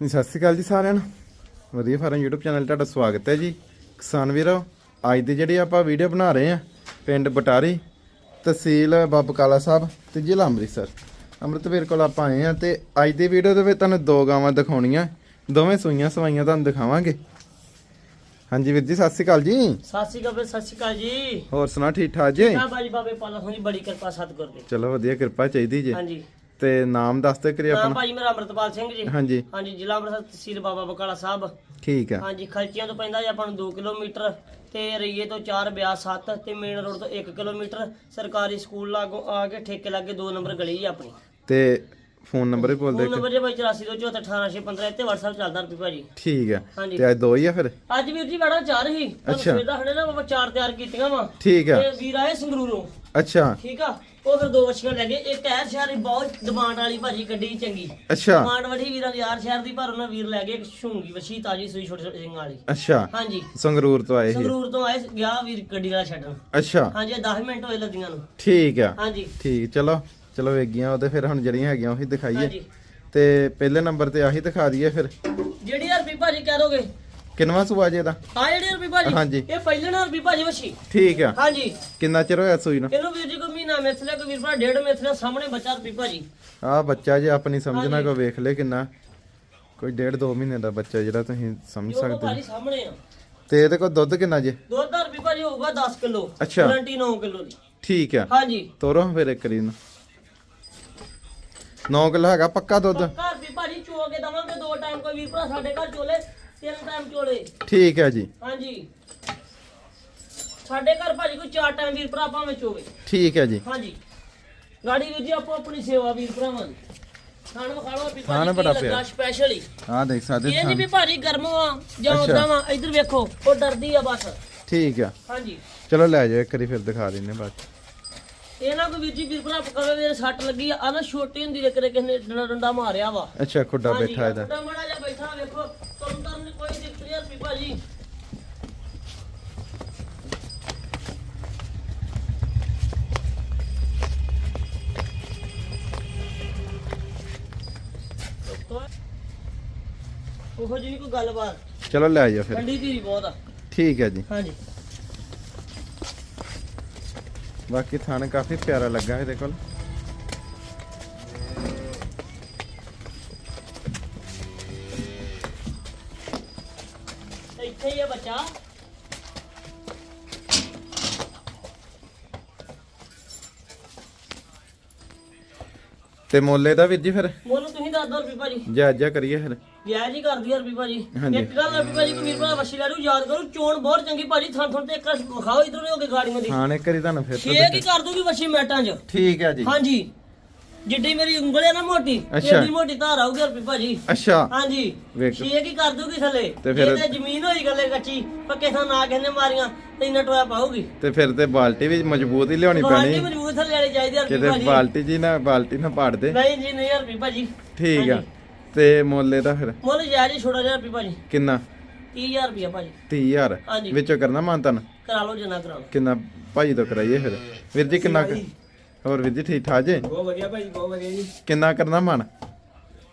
ਜੀ ਸਤਿ ਸ਼੍ਰੀ ਅਕਾਲ ਜੀ ਸਾਰਿਆਂ ਨੂੰ। ਵਧੀਆ ਫਾਰਮ YouTube ਚੈਨਲ ਤੁਹਾਡਾ ਸਵਾਗਤ ਹੈ ਜੀ। ਕਿਸਾਨ ਵੀਰੋ ਅੱਜ ਦੀ ਜਿਹੜੀ ਆਪਾਂ ਵੀਡੀਓ ਬਣਾ ਰਹੇ ਆ ਪਿੰਡ ਬਟਾਰੀ ਤਹਿਸੀਲ ਬਾਬਕਾਲਾ ਸਾਹਿਬ ਤੇ ਜ਼ਿਲ੍ਹਾ ਅੰਮ੍ਰਿਤਸਰ। ਅੰਮ੍ਰਿਤਵੀਰ ਕੋਲ ਆਪਾਂ ਆਏ ਆ ਤੇ ਅੱਜ ਦੀ ਵੀਡੀਓ ਦੇ ਵਿੱਚ ਤੁਹਾਨੂੰ ਦੋ ਗਾਵਾਂ ਦਿਖਾਉਣੀਆਂ। ਦੋਵੇਂ ਸੂਈਆਂ ਸਵਾਈਆਂ ਤੁਹਾਨੂੰ ਦਿਖਾਵਾਂਗੇ। ਹਾਂਜੀ ਵੀਰ ਜੀ ਸਤਿ ਸ਼੍ਰੀ ਅਕਾਲ ਜੀ। ਸਤਿ ਸ਼੍ਰੀ ਅਕਾਲ ਸਤਿ ਸ਼੍ਰੀ ਅਕਾਲ ਜੀ। ਹੋਰ ਸੁਣਾ ਠੀਕ ਠਾਕ ਜੀ? ਬਾਜੀ ਬਾਬੇ ਪਾਲਾ ਹੋਣੀ ਬੜੀ ਕਿਰਪਾ ਸਤਿਗੁਰ ਦੀ। ਚਲੋ ਵਧੀਆ ਕਿਰਪਾ ਚਾਹੀਦੀ ਜੀ। ਹਾਂਜੀ। ਤੇ ਨਾਮ ਦੱਸ ਦੇ ਕਰੀ ਆਪਣਾ। ਭਾਜੀ ਮੇਰਾ ਅਮਰਤਪਾਲ ਸਿੰਘ ਜੀ। ਹਾਂਜੀ। ਹਾਂਜੀ ਜ਼ਿਲ੍ਹਾ ਅੰਮ੍ਰਿਤਸਰ ਤਹਿਸੀਲ ਬਾਬਾ ਬਕਾਲਾ ਸਾਹਿਬ। ਠੀਕ ਆ। ਹਾਂਜੀ ਖਲਚੀਆਂ ਤੋਂ ਪੈਂਦਾ ਜੀ ਆਪਾਂ ਨੂੰ 2 ਕਿਲੋਮੀਟਰ ਤੇ ਰਈਏ ਤੋਂ 4 ਬਿਆਸ 7 ਤੇ ਮੇਨ ਰੋਡ ਤੋਂ 1 ਕਿਲੋਮੀਟਰ। ਸਰਕਾਰੀ ਸਕੂਲ ਲਾਗੋਂ ਆ ਕੇ ਠੇਕੇ ਲਾਗੇ 2 ਨੰਬਰ ਗਲੀ ਜੀ ਆਪਣੀ। ਤੇ ਫੋਨ ਨੰਬਰ ਹੀ ਬੋਲ ਦੇ ਫੋਨ ਨੰਬਰ ਜੀ ਬਾਈ 8424188615 ਇੱਥੇ WhatsApp ਚੱਲਦਾ ਰੁਪਏ ਭਾਜੀ। ਠੀਕ ਆ। ਤੇ ਅੱਜ ਦੋ ਹੀ ਆ ਫਿਰ? ਅੱਜ ਵੀਰ ਜੀ ਬੜਾ ਚਾਰ ਹੀ। ਅੱਛਾ। ਸਵੇਰ ਦਾ ਖੜੇ ਨਾ ਬਾਬਾ ਚਾਰ ਤਿਆਰ ਕੀਤੀਆਂ ਵਾ। ਠੀਕ ਆ। ਤੇ ਵੀਰ ਆਏ ਸੰਗਰੂਰੋਂ। ਅੱਛਾ। ਠੀਕ ਆ। ਉਹ ਫਿਰ ਦੋ ਵਛੀਆਂ ਲੈ ਗਏ। ਇੱਕ ਐਰ ਸ਼ਹਿਰ ਦੀ ਬਹੁਤ ਡਿਮਾਂਡ ਵਾਲੀ ਭਾਜੀ ਗੱਡੀ ਚੰਗੀ। ਅੱਛਾ। ਡਿਮਾਂਡ ਵੜੀ ਵੀਰਾਂ ਦੀ ਯਾਰ ਸ਼ਹਿਰ ਦੀ ਪਰ ਉਹਨਾਂ ਵੀਰ ਲੈ ਗਏ ਇੱਕ ਸ਼ੂੰਗੀ ਵਛੀ ਤਾਜੀ ਸੂਈ ਛੋਟੇ ਛੋਟੇ ਸਿੰਘ ਵਾਲੀ। ਅੱਛਾ। ਹਾਂਜੀ। ਸੰਗਰੂਰ ਤੋਂ ਆਏ ਸੀ। ਸੰਗਰੂਰ ਤੋਂ ਆਏ ਗਿਆ ਵੀਰ ਗੱਡੀ ਵਾਲਾ ਛੱਡਣ। ਅੱਛਾ। ਹਾਂਜੀ 10 ਮਿੰਟ ਹੋਏ ਲੱਦੀਆਂ ਨੂੰ। ਠੀਕ ਆ। ਹਾਂਜੀ। ਠੀਕ ਚਲੋ ਚਲੋ ਵੇਗੀਆਂ ਉਹਦੇ ਫਿਰ ਹੁਣ ਜਿਹੜੀਆਂ ਹੈਗੀਆਂ ਉਹੀ ਦਿਖਾਈਏ। ਹਾਂਜੀ। ਤੇ ਪਹਿਲੇ ਨੰਬਰ ਤੇ ਆਹੀ ਦਿਖਾ ਦਈਏ ਫਿਰ। ਜਿਹੜੀ ਯਾਰ ਵੀ ਭਾਜੀ ਕਹਿ ਦੋਗੇ। ਕਿੰਨਵਾ ਸੂਆ ਜੇ ਦਾ? ਆ ਜਿਹੜੀ ਰੁਪਈ ਭਾਜੀ। ਹਾਂਜੀ। ਇਹ ਪਹਿਲੇ ਨਾਲ ਭਾਜੀ ਵਛੀ। ਠੀਕ ਆ। ਹਾਂਜੀ। ਕਿੰਨਾ ਚਿਰ ਹੋਇਆ ਸੂਈ ਨੂੰ? ਇਹਨੂੰ ਵੀਰ ਜੀ ਕੋਈ ਮਹੀਨਾ ਮਿਸਲੇ ਕੋਈ ਵੀਰ ਭਰਾ ਡੇਢ ਮਿਸਲੇ ਸਾਹਮਣੇ ਬੱਚਾ ਰੁਪਈ ਭਾਜੀ। ਆ ਬੱਚਾ ਜੇ ਆਪਣੀ ਸਮਝਣਾ। ਕੋ ਵੇਖ ਲੈ ਕਿੰਨਾ। ਕੋਈ ਡੇਢ ਦੋ ਮਹੀਨੇ ਦਾ ਬੱਚਾ ਜਿਹੜਾ ਤੁਸੀਂ ਸਮਝ ਜੋ ਸਕਦੇ ਭਾਜੀ ਹੋ ਸਾਹਮਣੇ ਆ। ਤੇ ਇਹਦੇ ਕੋਲ ਦੁੱਧ ਕਿੰਨਾ ਜੇ? ਦੁੱਧ ਦਾ ਰੁਪਈ ਭਾਜੀ ਹੋਊਗਾ 10 ਕਿਲੋ ਅੱਛਾ। ਗਾਰੰਟੀ 9 ਕਿਲੋ ਦੀ। ਠੀਕ ਆ। ਹਾਂਜੀ। ਤੋਰੋ ਫਿਰ ਇੱਕ ਰੀ ਨੂੰ 9 ਕਿਲੋ ਹੈਗਾ ਪੱਕਾ ਦੁੱਧ? ਘਰ ਵੀ ਭਾਜੀ ਚੋ ਕੇ ਦਵਾਂਗੇ ਦੋ ਟਾਈਮ ਕੋਈ ਵੀਰ ਭਰਾ ਸਾਡੇ ਘਰ ਚੋਲੇ ਤਿੰਨ ਟਾਈਮ ਚੋਲੇ। ਠੀਕ ਹੈ ਜੀ। ਹਾਂਜੀ। ਸਾਡੇ ਘਰ ਭਾਜੀ ਕੋਈ ਚਾਰ ਟਾਈਮ ਵੀਰ ਭਰਾ ਭਾਵੇਂ ਚੋਵੇ ਠੀਕ ਹੈ ਜੀ। ਹਾਂਜੀ। ਗਾੜੀ ਵੀਰ ਜੀ ਆਪੋ ਆਪਣੀ ਸੇਵਾ ਵੀਰ ਭਰਾਵਾਂ ਦੀ। ਖਾਣ ਵਖਾਣੋ ਵੀ ਖਾਣ ਬੜਾ ਪਿਆ। ਸਪੈਸ਼ਲ ਹੀ। ਆਹ ਦੇਖ ਸਕਦੇ ਇਹ ਨਹੀਂ ਵੀ ਭਾਜੀ ਗਰਮ ਵਾ ਜਾਂ। ਉਦਾਂ ਵਾ ਇੱਧਰ ਵੇਖੋ ਉਹ ਡਰਦੀ ਆ ਬਸ। ਠੀਕ ਆ। ਹਾਂਜੀ। ਚਲੋ ਲੈ ਜਾਓ ਇੱਕ ਵਾਰੀ ਫਿਰ ਦਿਖਾ ਦਿੰਨੇ ਬਾਅਦ 'ਚ। ਇਹ ਨਾ ਕੋਈ ਵੀਰ ਜੀ ਵੀਰ ਭਰਾ ਕਵੇ ਮੇਰੇ ਸੱਟ ਲੱਗੀ ਆ। ਨਾ ਛੋਟੀ ਹੁੰਦੀ ਦੇ ਕਿਤੇ ਕਿਸੇ ਨੇ ਡੰਡਾ ਡੰਡਾ ਮਾਰਿਆ ਵਾ। ਅੱਛਾ ਖੁੱਡਾ ਬੈਠਾ ਇਹਦਾ। ਮੁੰਡਾ ਮਾੜਾ ਜਿਹਾ ਬੈਠਾ ਵੇਖੋ। ਤੁਹਾਨੂੰ ਤਾਂ ਨੀ ਕੋਈ ਦਿੱਕਤ ਨਹੀਂ ਭਾਜੀ। ਉਹੋ ਜਿਹੀ ਕੋਈ ਗੱਲਬਾਤ। ਚਲੋ ਲੈ ਜਾਓ ਫਿਰ। ਠੰਡੀ ਧੀਰੀ ਬਹੁਤ ਆ। ਠੀਕ ਹੈ ਜੀ। ਹਾਂਜੀ। ਬਾਕੀ ਥਾਣਾ ਕਾਫੀ ਪਿਆਰਾ ਲੱਗਾ ਇਹਦੇ ਕੋਲ। ਇੱਥੇ ਹੀ ਆ ਬੱਚਾ। ਤੇ ਮੋਲੇ ਦਾ ਵੀਰ ਜੀ ਫਿਰ? ਬੋਲੋ ਤੁਸੀਂ ਦੱਸ ਦੋ ਰੁਪਏ ਭਾਜੀ। ਜਾਇਜ਼ਾ ਕਰੀਏ ਫਿਰ। ਵਿਆਹ ਜੀ ਕਰਦੀ ਆ ਭਾਜੀ। ਹਾਂਜੀ। ਇੱਕ ਗੱਲ ਰੁਪਏ ਭਾਜੀ ਕਮੀਰ ਭਰਾ ਵਸ਼ੀ ਲੈ ਲੂ ਯਾਦ ਕਰੋ ਚੋਣ ਬਹੁਤ ਚੰਗੀ ਭਾਜੀ ਥਾਂ ਥਾਂ ਤੇ ਇੱਕ ਵਾਰ ਵਿਖਾਓ ਇਧਰ ਹੋ ਕੇ ਗਾੜੀਆਂ ਦੀ। ਥਾਣੇ ਕਰੀ ਤੁਹਾਨੂੰ ਫਿਰ ਤੋਂ ਛੇ ਕੀ ਕਰ ਦੂਗੀ ਵਸ਼ੀ ਮੈਟਾਂ 'ਚ? ਠੀਕ ਹੈ ਜੀ। ਹਾਂਜੀ। ਜਿੱਡੀ ਮੇਰੀ ਉਂਗਲ ਹੈ ਨਾ ਮੋਟੀ ਅੱਛਾ। ਏਡੀ ਮੋਟੀ ਧਾਰ ਆਊਗੀ ਰੁਪਏ ਭਾਜੀ। ਅੱਛਾ। ਹਾਂਜੀ। ਵੇਖੋ। ਛੇ ਕੀ ਕਰ ਦੂਗੀ ਥੱਲੇ? ਤੇ ਫਿਰ- ਜੇ ਤੇ ਜ਼ਮੀਨ ਹੋਈ ਗੱਲੇ ਕੱਚੀ ਪੱਕੇ ਥਾਂ ਨਾ ਕਹਿੰਦੇ ਮਾਰੀਆਂ ਤੇ ਇੰਨਾ ਟੋਇਆ ਪਾਊਗੀ। ਤੇ ਫਿਰ ਤੇ ਬਾਲਟੀ ਵੀ ਮਜ਼ਬੂਤ ਹੀ ਲਿਆਉਣੀ ਤੁਹਾਡੀ ਪੈਣੀ ਮਜ਼ਬੂਤ ਥੱਲੇ ਵਾਲੀ ਚਾਹੀਦੀ ਆ ਰੁਪਏ ਕਿਤੇ ਭਾਜੀ। ਬਾਲਟੀ ਜੀ ਨਾ ਬਾਲਟੀ ਨਾ ਪਾੜ ਦੇ। ਨਹੀਂ ਜੀ ਨਹੀਂ ਰੁਪਏ ਭਾਜੀ। ਠੀਕ ਆ। ਹਾਂਜੀ। ਤੇ ਮੋਲੇ ਦਾ ਫਿਰ? ਮੁੱਲ ਜਾਇਜ਼ ਹੀ ਛੋੜਾ ਜਿਹਾ ਰੁਪਏ ਭਾਜੀ। ਕਿੰਨਾ? 30000 ਰੁਪਏ ਭਾਜੀ। 30000 ਹਾਂਜੀ। ਵਿੱਚੋਂ ਕਰਨਾ ਮਾਨਤਨ? ਕਰਾ ਲਓ ਜਨਾ ਕਰਾ ਲਓ। ਕਿੰਨਾ ਭਾਜੀ ਤੋਂ ਕਰਾਈਏ ਫਿਰ? ਵੀਰ ਜੀ ਕਿੰਨਾ ਕੁ- ਹੋਰ ਵੀਰ ਜੀ ਠੀਕ ਠਾਕ ਜੇ? ਬਹੁਤ ਵਧੀਆ ਭਾਜੀ ਬਹੁਤ ਵਧੀਆ ਜੀ। ਕਿੰਨਾ ਕਰਨਾ ਮਨ?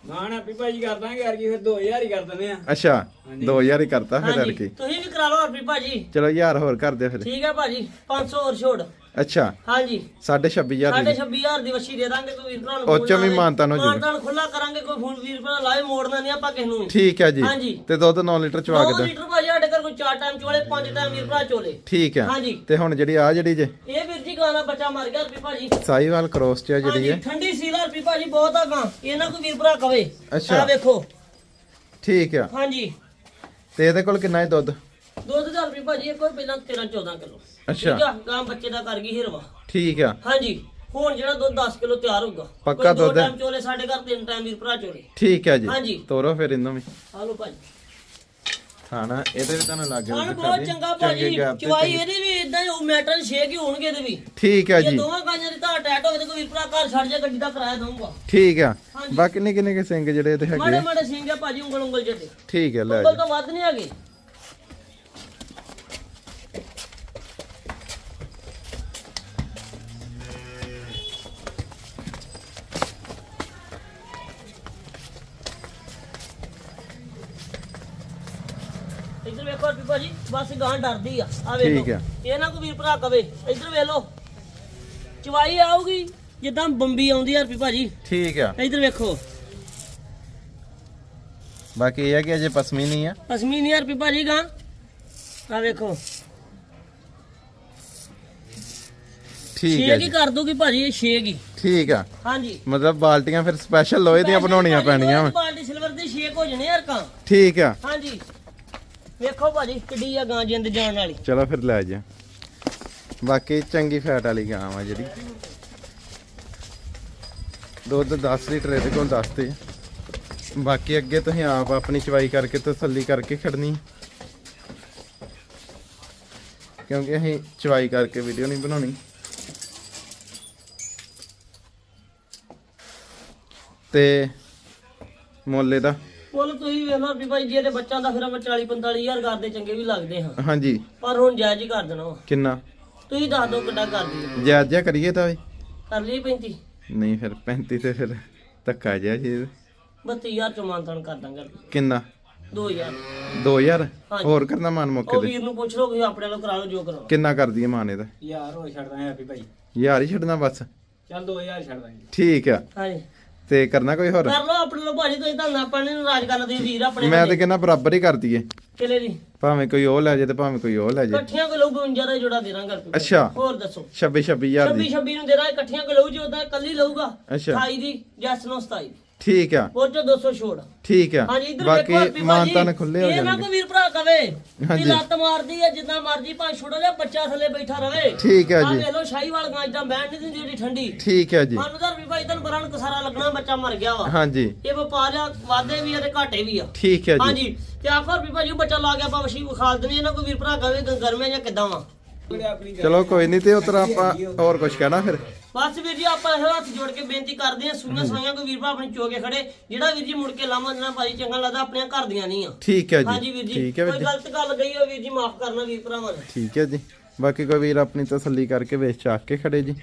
ਨਾ ਨਾ ਵੀ ਭਾਜੀ ਕਰ ਦਾਂਗੇ ਯਾਰ ਕੀ ਫਿਰ 2000 ਹੀ ਕਰ ਦਿੰਦੇ ਆ। ਅੱਛਾ 2000 ਹੀ ਕਰਤਾ ਫਿਰ ਹਾਂਜੀ। ਅਰਕੀ ਤੁਸੀਂ ਵੀ ਕਰਾ ਲਓ ਰੁਪਏ ਭਾਜੀ। ਚਲੋ ਯਾਰ ਹੋਰ ਕਰ ਦਿਓ ਫਿਰ। ਠੀਕ ਹੈ ਭਾਜੀ 500 ਹੋਰ ਛੋੜ। ਅੱਛਾ। ਹਾਂਜੀ। 26500 ਸਾਡੇ ਦੀ। 26000 ਦੀ ਵਛੀ ਦੇ ਦਾਂਗੇ ਕੋਈ ਵੀਰ ਭਰਾ ਨੂੰ ਉਹ ਚੋਂ ਵੀ ਮਾਨਤਾਨ ਹੋ ਜਾਊਗਾ। ਮਾਨਤਾਨ ਖੁੱਲਾ ਕਰਾਂਗੇ ਕੋਈ ਫੋਨ ਵੀਰ ਭਰਾ ਲਾਏ ਮੋੜਨਾ ਨਹੀਂ ਆਪਾਂ ਕਿਸ ਨੂੰ ਵੀ। ਠੀਕ ਹੈ ਜੀ। ਹਾਂਜੀ। ਤੇ ਦੁੱਧ 9 ਲੀਟਰ ਚਵਾ ਕੇ ਦੋ। ਦਿਓ ਲੀਟਰ ਭਾਜੀ ਸਾਡੇ ਘਰ ਕੋਈ ਚਾਰ ਟਾਈਮ ਚੋਲੇ ਪੰਜ ਟਾਈਮ ਵੀਰ ਭਰਾ ਚੋਲੇ। ਠੀਕ ਹੈ। ਹਾਂਜੀ। ਤੇ ਹੁਣ ਜਿਹੜੀ ਆ ਜਿਹੜੀ ਜੇ? ਇਹ ਵੀਰ ਜੀ ਗਾਣਾ ਬੱਚਾ ਮਰ ਗਿਆ ਰੁਪਏ ਭਾਜੀ। ਸਾਈਵਾਲ ਕ੍ਰੋਸ ਚ ਆ ਜਿਹੜੀ ਹਾਂਜੀ ਹੈ। ਠੰਡੀ ਸੀਲਾ ਰੁਪਏ ਭਾਜੀ ਬਹੁਤ ਆ ਗਾਂ। ਇਹਨਾਂ ਕੋਈ ਵੀਰ ਭਰਾ ਕਵੇ। ਅੱਛਾ। ਆਹ ਵੇਖੋ। ਠੀਕ ਆ। ਹਾਂਜੀ। ਤੇ ਇਹਦੇ ਕੋਲ ਕਿੰਨਾ ਹੈ ਦੁੱਧ? ਦੁੱਧ ਦਾ ਰੁਪਏ ਭਾਜੀ ਇੱਕ ਵਾਰ ਪਹਿਲਾਂ 13 14 ਕਿਲੋ। ਅੱਛਾ। ਠੀਕ ਆ? ਗਾਂ ਬੱਚੇ ਦਾ ਕਰ ਗਈ ਹਿਰਵਾ। ਠੀਕ ਆ। ਹਾਂਜੀ। ਹੁਣ ਜਿਹੜਾ ਦੁੱਧ 10 ਕਿਲੋ ਤਿਆਰ ਹੋਊਗਾ। ਪੱਕਾ ਕੋਈ ਦੋ ਦੁੱਧ ਹੈ? ਟਾਈਮ ਚੋਲੇ ਸਾਡੇ ਘਰ ਤਿੰਨ ਟਾਈਮ ਵੀਰ ਭਰਾ ਚੋਲੇ। ਠੀਕ ਹੈ ਜੀ। ਹਾਂਜੀ। ਤੋਰੋ ਫਿਰ ਇਹਨੂੰ ਵੀ। ਆ ਲਓ ਭਾਜੀ। ਖਾਣਾ ਇਹਦੇ ਵੀ ਤੁਹਾਨੂੰ ਲੱਗ ਖਾਣ ਬਹੁਤ ਚੰਗਾ ਭਾਜੀ। ਚਵਾਈ ਇਹਦੀ ਵੀ ਇਦਾਂ ਹੀ ਮੈਟਲ ਛੇਕ ਹੀ ਹੋਣਗੇ ਇਹਦੇ ਵੀ। ਠੀਕ ਹੈ ਜੇ ਜੀ। ਦੋਵਾਂ ਗਾਈਆਂ ਦੀ ਧਾਰ ਟੈਟ ਹੋਵੇ ਤੇ ਕੋਈ ਵੀਰ ਭਰਾ ਘਰ ਛੱਡ ਜਾ ਗੱਡੀ ਦਾ ਕਿਰਾਇਆ ਦਊਗਾ। ਠੀਕ ਆ। ਹਾਂਜੀ। ਬਾਕੀ ਨਿੱਕੇ ਨਿੱਕੇ ਸਿੰਘ ਜਿਹੜੇ ਇਹਦੇ ਹੈਗੇ ਮਾੜੇ ਆ। ਮਾੜੇ ਸਿੰਘ ਆ ਭਾਜੀ ਉਂਗਲ ਉਂਗਲ ਜਿਹੇ ਤੇ ਠੀਕ ਹੈ ਲੈ ਉਂਗਲ ਜੀ। ਤੋਂ ਵੱਧ ਨਹੀਂ ਹੈਗੇ। ਬਸ ਗਾਂ ਡਰਦੀ ਆ। ਆ ਵੇਖ ਠੀਕ ਆ। ਇਹ ਨਾ ਕੋਈ ਵੀਰ ਭਰਾ ਕਵੇ। ਇੱਧਰ ਵੇਖ ਲਓ। ਚਵਾਈ ਆਊਗੀ। ਜਿੱਦਾਂ ਬੰਬੀ ਆਉਂਦੀ ਆ ਰੁਪਏ ਭਾਜੀ। ਠੀਕ ਆ। ਇੱਧਰ ਵੇਖੋ। ਬਾਕੀ ਇਹ ਹੈ ਕਿ ਅਜੇ ਪਸਮੀ ਨਹੀਂ ਆ। ਅਸਮੀ ਨਹੀਂ ਰੁਪਏ ਭਾਜੀ ਗਾਂ ਆ ਵੇਖੋ। ਠੀਕ ਹੈ ਛੇਕ ਹੀ ਜੀ ਕਰ ਦੋਗੀ ਭਾਜੀ ਇਹ ਛੇਕ ਹੀ। ਠੀਕ ਆ। ਹਾਂਜੀ। ਮਤਲਬ ਬਾਲਟੀਆਂ ਫਿਰ ਸਪੈਸ਼ਲ ਲੋਹੇ ਦੀਆਂ ਬਣਾਉਣੀਆਂ ਪੈਣੀਆਂ। ਵਾ ਬਾਲਟੀ ਸਿਲਵਰ ਦੀ ਛੇਕ ਹੋ ਜਣੇ ਯਾਰ ਕਾਂ ਠੀਕ ਆ। ਹਾਂਜੀ। ਵੇਖੋ ਭਾਜੀ, ਕਿੱਡੀ ਆ ਗਾਂ ਜਿੰਦ ਜਾਣ ਵਾਲੀ। ਚਲੋ ਫਿਰ ਲੈ ਜਾ। ਬਾਕੀ ਚੰਗੀ ਫੈਟ ਵਾਲੀ ਗਾਂ ਵਾ ਜਿਹੜੀ। ਦੁੱਧ 10 ਲੀਟਰ ਇਹਦੇ ਕੋਲ ਦੱਸਦੇ ਬਾਕੀ ਅੱਗੇ ਤੁਸੀਂ ਆਪ ਆਪਣੀ ਚਵਾਈ ਕਰਕੇ ਤਸੱਲੀ ਕਰਕੇ ਖੜਨੀ। ਕਿਉਂਕਿ ਅਸੀਂ ਚਵਾਈ ਕਰਕੇ ਵੀਡੀਓ ਨਹੀਂ ਬਣਾਉਣੀ। ਤੇ ਮੁੱਲ ਦਾ ਮੁੱਲ ਤੁਸੀਂ ਵੇਖ ਲਓ ਵੀ ਭਾਈ ਜੇ ਤੇ ਬੱਚਾ ਦਾ ਫਿਰ ਆਪਾਂ 40 45000 ਕਰਦੇ ਚੰਗੇ ਵੀ ਲੱਗਦੇ ਹਾਂ। ਹਾਂਜੀ। ਪਰ ਹੁਣ ਜਾਇਜ਼ ਹੀ ਕਰ ਦੇਣਾ ਵਾ। ਕਿੰਨਾ? ਤੁਸੀਂ ਦੱਸ ਦਿਓ ਕਿੱਡਾ ਕਰਦੀ ਹੈ ਜਾਇਜ਼ ਜਿਹਾ ਕਰੀਏ ਤਾਂ ਵੀ। ਕਰ ਲਈ 35 ਨਹੀਂ ਫਿਰ 35 ਤੇ ਫਿਰ ਧੱਕਾ ਜਿਹਾ ਜੀ। 32000 ਚ ਮਾਨਤਨ ਕਰ ਦਾਂਗੇ ਕਿੰਨਾ? 2000 2000 ਹਾਂਜੀ। ਹੋਰ ਕਰਨਾ ਮਾਨ ਮੌਕੇ ਉਹ ਤੇ? ਵੀਰ ਨੂੰ ਪੁੱਛ ਲਓ ਕਿ ਆਪਣੇ ਵੱਲੋਂ ਕਰਾ ਲਓ ਜੋ ਕਰਾਉਣਾ ਕਿੰਨਾ ਕਰਦੀ ਹੈ ਮਾਨ ਇਹਦਾ? ਯਾਰ ਹੋ ਛੱਡ ਦਾਂਗੇ ਹੈਪੀ ਭਾਈ। ਯਾਰ ਹੀ ਛੱਡਣਾ ਬਸ। ਚੱਲ 2000 ਛੱਡ ਦਾਂਗੇ। ਠੀਕ ਆ। ਹਾਂਜੀ। ਤੇ ਕਰਨਾ ਕੋਈ ਹੋਰ? ਕਰ ਲਓ ਆਪਣੇ ਲੋ ਭਾਜੀ ਤੁਸੀਂ ਤਾਂ ਨੇ ਨਾਰਾਜ਼ ਕਰਨ ਦੇ ਵੀਰ ਆਪਣੇ ਮੈਂ ਤੇ ਕਹਿੰਦਾ ਬਰਾਬਰ ਹੀ ਕਰ ਦਈਏ ਕਿਲੇ ਦੀ? ਭਾਵੇਂ ਕੋਈ ਉਹ ਲੈ ਜੇ ਤੇ ਭਾਵੇਂ ਕੋਈ ਉਹ ਲੈ ਜੇ। ਇਕੱਠੀਆਂ ਕੋ ਲਊ 52 ਦਾ ਜੋੜਾ ਦੇਣਾ ਕਰ ਅੱਛਾ। ਹੋਰ ਦੱਸੋ। 26 26000 26 ਦੀ। 26 ਨੂੰ ਦੇਣਾ ਇਕੱਠੀਆਂ ਕੋ ਲਊ ਜੇ ਉਹਦਾ ਕੱਲੀ ਲਊਗਾ ਅੱਛਾ। 28 ਦੀ ਜੈਸ ਨੂੰ 27 ਦੀ। ਠੀਕ ਆ। ਉਹ ਚੋਂ 200 ਛੋੜ। ਠੀਕ ਆ। ਹਾਂਜੀ ਇਧਰ ਬਾਕੀ ਮਾਨ ਤਾਨ ਭਾਜੀ, ਖੁੱਲੇ ਹੋ ਇਹ ਨਾ ਜਾਣਗੇ। ਕੋਈ ਵੀਰ ਭਰਾ ਕਵੇ ਕਿ ਹਾਂਜੀ। ਲੱਤ ਮਾਰਦੀ ਹੈ ਜਿੱਦਾਂ ਮਰਜ਼ੀ ਭਾਂ ਛੋੜਾ ਜਿਹਾ ਬੱਚਾ ਥੱਲੇ ਬੈਠਾ ਰਵੇ। ਠੀਕ ਆ ਜੀ। ਵੇਖ ਲਓ ਸ਼ਾਹੀਵਾਲ ਗਾਂ ਇਦਾਂ ਬੈਠ ਨਹੀਂ ਦਿੰਦੀ ਜਿਹੜੀ ਠੰਡੀ। ਠੀਕ ਹੈ ਜੀ। ਤਾਂ ਵੀ ਭਾਈ ਤੈਨੂੰ ਬਰਾਂ ਕਸਾਰਾ ਲੱਗਣਾ ਬੱਚਾ ਮਰ ਗਿਆ ਵਾ। ਹਾਂਜੀ। ਇਹ ਵਪਾਰ ਆ ਵਾਧੇ ਵੀ ਆ ਤੇ ਘਾਟੇ ਵੀ ਆ। ਠੀਕ ਹੈ ਜੀ। ਹਾਂਜੀ। ਤੇ ਆਖਰ ਵੀ ਭਾਜੀ ਉਹ ਬੱਚਾ ਲਾ ਗਿਆ ਆਪਾਂ ਵਸ਼ੀ ਵਿਖਾਲ ਦਿੰਦੇ ਇਹਨਾਂ ਕੋਈ ਵੀਰ ਭਰਾ ਕਵੇ ਗ- ਗਰਮੀਆਂ ਜਾਂ ਕਿਦਾਂ ਵਾ। ਚਲੋ ਕੋਈ ਨਹੀਂ ਤੇ ਉਤਰਾ ਆਪਾਂ ਹੋਰ ਕੁਝ ਕਹਿਣਾ ਫਿਰ। ਬਸ ਵੀਰ ਜੀ ਆਪਾਂ ਇਹ ਹੱਥ ਜੋੜ ਕੇ ਬੇਨਤੀ ਕਰਦੇ ਆ ਸੂਈਆਂ ਸਾਈਆਂ ਕੋਈ ਵੀਰ ਭਰਾ ਆਪਣੀ ਚੋਕੇ ਖੜੇ। ਜਿਹੜਾ ਵੀਰ ਜੀ ਮੁੜ ਕੇ ਲਾਵਾਂ ਦੇਣਾ ਭਾਜੀ ਚੰਗਾ ਲੱਗਦਾ ਆਪਣੀਆਂ ਘਰ ਦੀਆਂ ਨਹੀਂ ਆ। ਠੀਕ ਹੈ ਹਾਂਜੀ ਵੀਰ ਜੀ ਠੀਕ ਹੈ ਵੀਰ ਕੋਈ ਜੀ। ਗਲਤ ਗੱਲ ਗਈ ਹੋ ਵੀਰ ਜੀ ਮਾਫ ਕਰਨਾ ਵੀਰ ਭਰਾਵਾਂ ਨੇ। ਠੀਕ ਹੈ ਜੀ। ਬਾਕੀ ਕੋਈ ਵੀਰ ਆਪਣੀ ਤਸੱਲੀ ਕਰਕੇ ਵੇਚ ਚਾਕ ਕੇ ਖੜੇ ਜੀ।